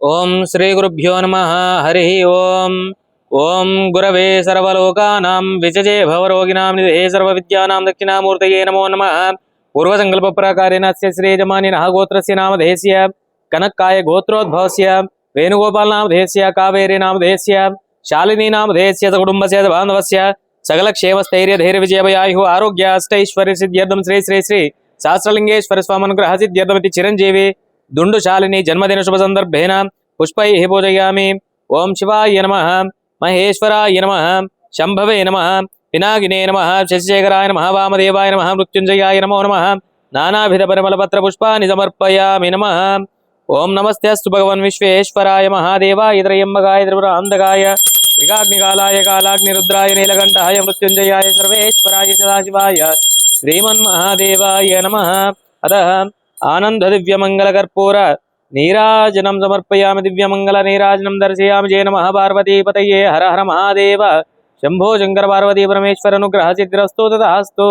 ఓం శ్రీ గురుభ్యో నమ హరి ఓం ఓం గురవే సర్వలోకానాం విజజే భవరోగిణాం నిధే సర్వవిద్యానాం దక్షిణామూర్తయే నమో నమ పూర్వసంకల్ప ప్రకారేణస్య శ్రీయజమానినः గోత్రస్య నామధేయస్య కనక్కాయ గోత్రోద్భవస్య వేణుగోపాల్ నామధేయస్య కావేరీ నామధేయస్య శాలినీ నామధేయస్య కుటుంబస్య బాంధవస్య సకల క్షేమస్థైర్య ధైర్య విజయభయాయు ఆరోగ్య అష్టైశ్వర్య సిద్ధ్యర్థం శ్రీ శ్రీ శ్రీ సహస్రలింగేశ్వర స్వామనుగ్రహ సిద్ధ్యర్థమితి చిరంజీవి దుండుశాలిని జన్మదిన శుభ సందర్భేన పుష్పై పూజయామి. ఓం శివాయ నమ. మహేశ్వరాయ నమ. శంభవే నమ. పినాగినే నమ. శశిశేఖరాయ నమ. వామదేవాయ నమ. మృత్యుంజయాయ నమో నమ. నానాభిధ పరిమళపత్ర పుష్పాన్ని సమర్పయామి నమ. ఓం నమస్తే అస్తు భగవన్ విశ్వేశ్వరాయ మహాదేవాయ త్రయంబకాయ త్రిపురాంధకాయ త్రికాగ్నికాలాయ కాలాగ్నిరుద్రాయ నీలకంఠాయ మృత్యుంజయాయ సర్వేశ్వరాయ సదాశివాయ. శ్రీమన్మహాదేవాయ నమ. అత ఆనంద దివ్యమంగళకర్పూర నీరాజనం సమర్పయామి దివ్యమంగళ నీరాజనం దర్శయామి జయ నమ పార్వతీపతయే హర హర మహాదేవ శంభో శంకర పార్వతీ పరమేశ్వర అనుగ్రహ సిద్ధిరస్తు తదాస్తు